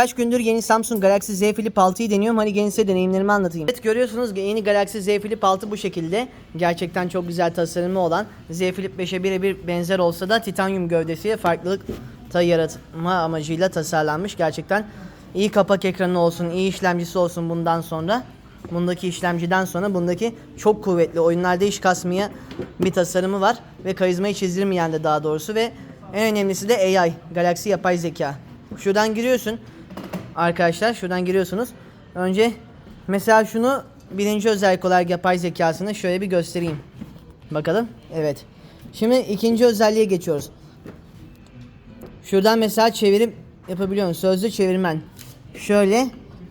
Kaç gündür yeni Samsung Galaxy Z Flip 6'yı deniyorum. Hadi gelin size deneyimlerimi anlatayım. Evet görüyorsunuz yeni Galaxy Z Flip 6 bu şekilde. Gerçekten çok güzel tasarımı olan Z Flip 5'e birebir benzer olsa da titanyum gövdesiyle farklılık da yaratma amacıyla tasarlanmış. Gerçekten iyi kapak ekranı olsun, iyi işlemcisi olsun bundan sonra. Bundaki işlemciden sonra bundaki çok kuvvetli oyunlarda iş kasmaya bir tasarımı var ve karizmayı çizdirmeyen de daha doğrusu ve en önemlisi de AI, Galaxy yapay zeka. Şuradan giriyorsun. Arkadaşlar şuradan giriyorsunuz. Önce mesela şunu birinci özellik olarak yapay zekasını şöyle bir göstereyim. Bakalım. Evet. Şimdi ikinci özelliğe geçiyoruz. Şuradan mesela çevirim yapabiliyorum. Sözlü çevirmen. Şöyle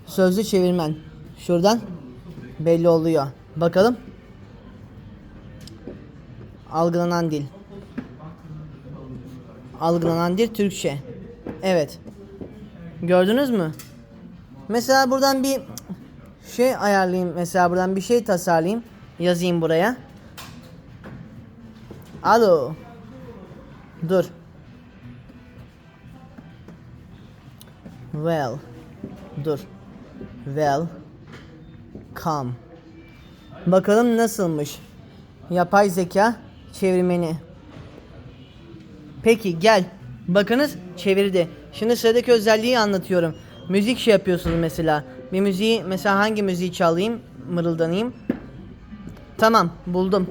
sözlü çevirmen. Şuradan belli oluyor. Bakalım. Algılanan dil. Algılanan dil Türkçe. Evet. Gördünüz mü? Mesela buradan bir şey ayarlayayım. Mesela buradan bir şey tasarlayayım. Yazayım buraya. Alo. Dur. Well. Dur. Well. Come. Bakalım nasılmış. Yapay zeka çevirmeni. Peki gel. Bakınız çevirdi. Şimdi sıradaki özelliği anlatıyorum. Müzik şey yapıyorsunuz mesela. Bir müziği mesela hangi müziği çalayım, mırıldanayım. Tamam, buldum.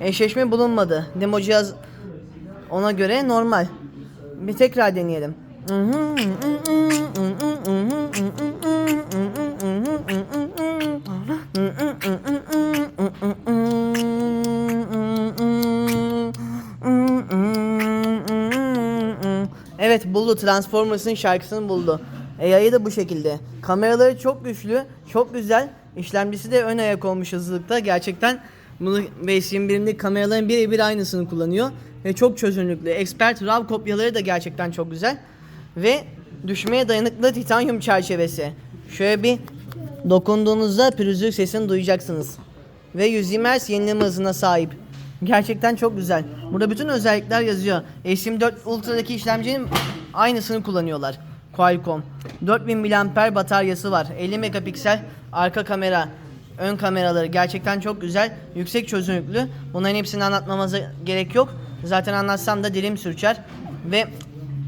Eşleşme bulunmadı. Demo cihaz ona göre normal. Bir tekrar deneyelim. Evet buldu. Transformers'ın şarkısını buldu. AI'ı da bu şekilde. Kameraları çok güçlü, çok güzel. İşlemcisi de ön ayak olmuş hızlılıkta. Gerçekten bunu Base 21'inde kameraların birebir aynısını kullanıyor. Ve çok çözünürlüklü. Expert RAW kopyaları da gerçekten çok güzel. Ve düşmeye dayanıklı titanyum çerçevesi. Şöyle bir dokunduğunuzda pürüzlük sesini duyacaksınız. Ve 120 Hz yenileme hızına sahip. Gerçekten çok güzel. Burada bütün özellikler yazıyor. S24 Ultra'daki işlemcinin aynısını kullanıyorlar. Qualcomm. 4000 mAh bataryası var. 50 megapiksel arka kamera. Ön kameraları gerçekten çok güzel. Yüksek çözünürlüklü. Bunların hepsini anlatmamıza gerek yok. Zaten anlatsam da dilim sürçer ve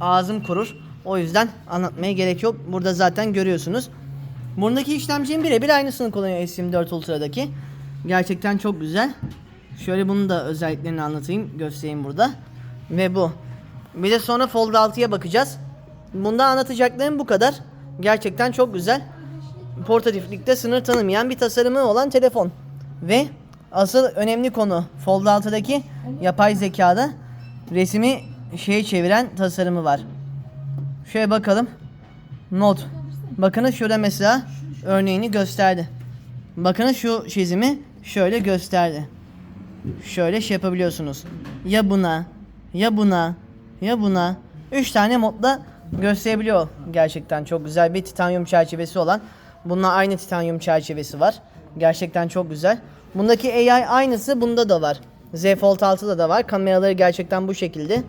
ağzım kurur. O yüzden anlatmaya gerek yok. Burada zaten görüyorsunuz. Bundaki işlemcinin birebir aynısını kullanıyor S24 Ultra'daki. Gerçekten çok güzel. Şöyle bunun da özelliklerini anlatayım, göstereyim burada. Ve bu. Bir de sonra Fold 6'ya bakacağız. Bunda anlatacaklarım bu kadar. Gerçekten çok güzel. Portatiflikte sınır tanımayan bir tasarımı olan telefon. Ve asıl önemli konu Fold 6'daki yapay zekada resmi şeye çeviren tasarımı var. Şöyle bakalım. Not. Bakınız şurada mesela örneğini gösterdi. Bakınız şu çizimi şöyle gösterdi. Şöyle şey yapabiliyorsunuz. Ya buna, ya buna, ya buna. Üç tane modla gösterebiliyor. Gerçekten çok güzel bir titanyum çerçevesi olan. Bununla aynı titanyum çerçevesi var. Gerçekten çok güzel. Bundaki AI aynısı bunda da var. Z Fold 6'da da var. Kameraları gerçekten bu şekilde.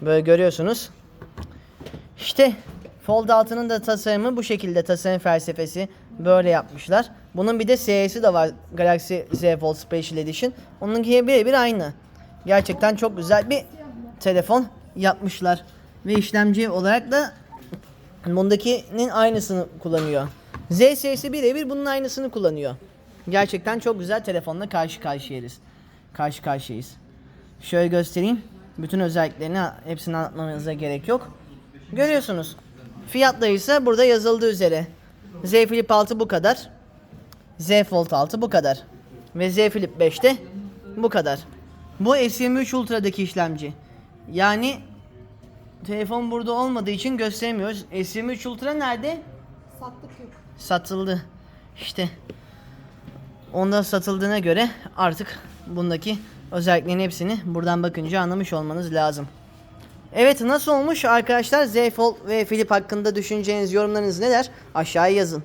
Böyle görüyorsunuz. İşte Fold 6'nın da tasarımı bu şekilde tasarım felsefesi böyle yapmışlar. Bunun bir de SE'si de var Galaxy Z Fold Special Edition. Onunki birebir aynı. Gerçekten çok güzel bir telefon yapmışlar. Ve işlemci olarak da bundakinin aynısını kullanıyor. Z serisi birebir bunun aynısını kullanıyor. Gerçekten çok güzel telefonla karşı karşıyayız. Karşı karşıyayız. Şöyle göstereyim. Bütün özelliklerini hepsini anlatmamıza gerek yok. Görüyorsunuz. Fiyatları ise burada yazıldığı üzere. Z Flip 6 bu kadar. Z Fold 6 bu kadar. Ve Z Flip 5 de bu kadar. Bu S23 Ultra'daki işlemci. Yani telefon burada olmadığı için gösteremiyoruz. S23 Ultra nerede? Sattık yok. Satıldı. İşte onda satıldığına göre artık bundaki özelliklerin hepsini buradan bakınca anlamış olmanız lazım. Evet nasıl olmuş arkadaşlar Z Fold ve Flip hakkında düşüneceğiniz yorumlarınız neler? Aşağıya yazın.